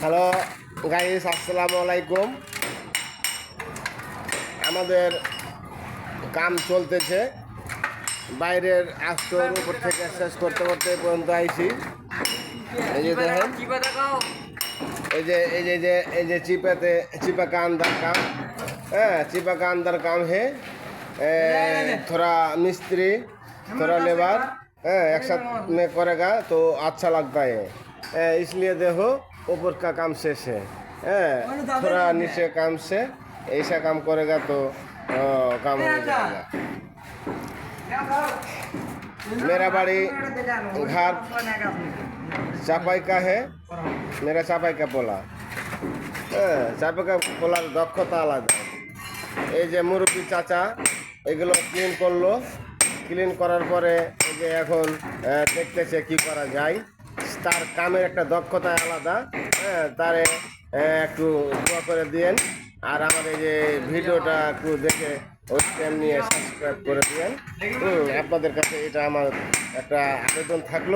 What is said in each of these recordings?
Hello guys আসসালামু আলাইকুম আমাদের কাম চলতেছে বাইরের আস্তর উপর থেকে শেষ করতে করতে এই পর্যন্ত আইছি এই যে দেখেন এই যে এই যে যে এই যে চিপাতে चिपा का अंदर काम हाँ चिपा का अंदर काम है ए, थोड़ा मिस्त्री थोड़ा लेबर हाँ, एक साथ में करेगा तो अच्छा लगता है ए, इसलिए देखो ऊपर का काम शेष है हाँ, थोड़ा नीचे काम से ऐसा काम करेगा तो अ, काम हो जाएगा मेरा बाड़ी घर চাপাই কা হে মেরা চাপাই কা পোলা হ্যাঁ চাপাই কা পোলার দক্ষতা আলাদা এই যে মুরব্বী চাচা এগুলো ক্লিন করলো ক্লিন করার পরে এই যে এখন আহ, দেখতেছে কি করা যায় তার কামের একটা দক্ষতা আলাদা। হ্যাঁ তারে একটু দোয়া করে দিয়েন। আর আমার এই যে ভিডিওটা একটু দেখে নিয়ে সাবস্ক্রাইব করে দিয়েন। আপনাদের কাছে এটা আমার একটা আবেদন থাকল।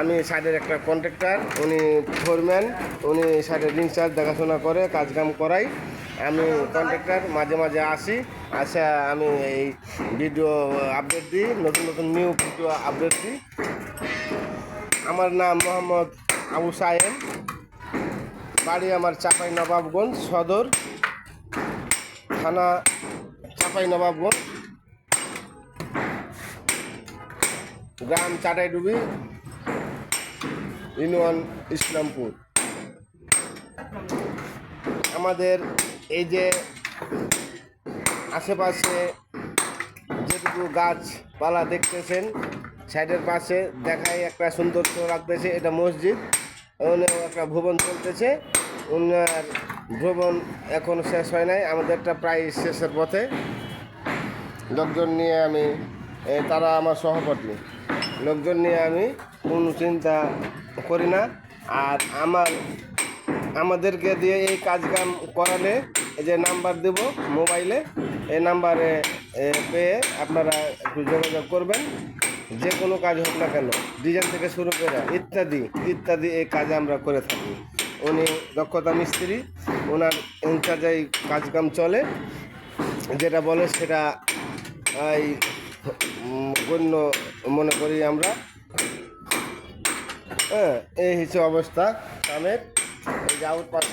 আমি সাইডের একটা কন্ট্রাক্টর উনি ফোরম্যান উনি সাইডের ইনচার্জ দেখাশোনা করে, কাজকাম করাই। আমি কন্ট্রাক্টর মাঝে মাঝে আসি। আসা আমি এই ভিডিও আপডেট দিই, নতুন নতুন নিউ ভিডিও আপডেট দিই। আমার নাম মোহাম্মদ আবু সাহেব বাড়ি আমার চাপাই নবাবগঞ্জ সদর, থানা চাপাই নবাবগঞ্জ। গ্রাম চাটাইডুবি ইউনিয়ন ইসলামপুর। আমাদের এই যে আশেপাশে যেটুকু গাছপালা দেখতেছেন সাইডের পাশে দেখায় একটা সৌন্দর্য রাখতেছে, এটা মসজিদ। ওখানেও একটা ভবন চলতেছে। ওনার ভ্রমণ এখন শেষ হয় নাই, আমাদেরটা প্রায় শেষের পথে। লোকজন নিয়ে আমি তারা আমার সহপাঠী। লোকজন নিয়ে আমি কোনো চিন্তা করি না। আর আমার, আমাদেরকে দিয়ে এই কাজ কাম করালে যে নাম্বার দেব মোবাইলে, এই নাম্বারে পেয়ে আপনারা একটু যোগাযোগ করবেন। যে কোনো কাজ হোক না কেন, ডিজাইন থেকে শুরু করে ইত্যাদি ইত্যাদি এই কাজ আমরা করে থাকি। উনি দক্ষতা মিস্ত্রি ওনার ইনচার্জে কাজকাম চলে। যেটা বলে সেটা এই গণ্য মনে করি আমরা। হ্যাঁ এই হচ্ছে অবস্থা। কামের, এই যে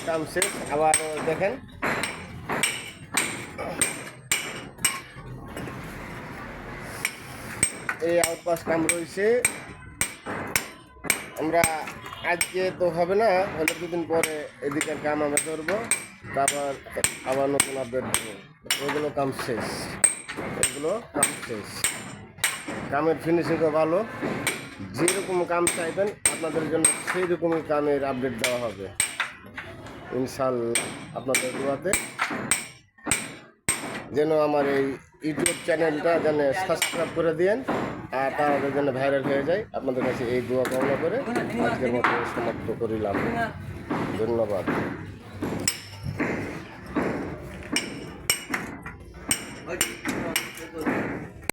কাম শেষ। আবার দেখেন এই আউটপাস কাম রয়েছে। আমরা আজকে তো হবে না, হলে দুদিন পরে এদিকের কাম আমরা করব তারপর আবার নতুন আপডেট দেবো। ওইগুলো কাম শেষ। এগুলো কাম শেষ। কামের ফিনিশিংও ভালো। যেরকম কাম চাইবেন, আপনাদের জন্য সেই রকমই কামের আপডেট দেওয়া হবে। ইনশাল্লাহ আপনাদের দোয়াতে। যেন আমার এই ইউটিউব চ্যানেলটা যেন সাবস্ক্রাইব করে দিয়েন আর তাদের যেন ভাইরাল হয়ে যায়। আপনাদের কাছে এই দোয়া কামনা করে আজকের মতো সমাপ্ত করিলাম। ধন্যবাদ।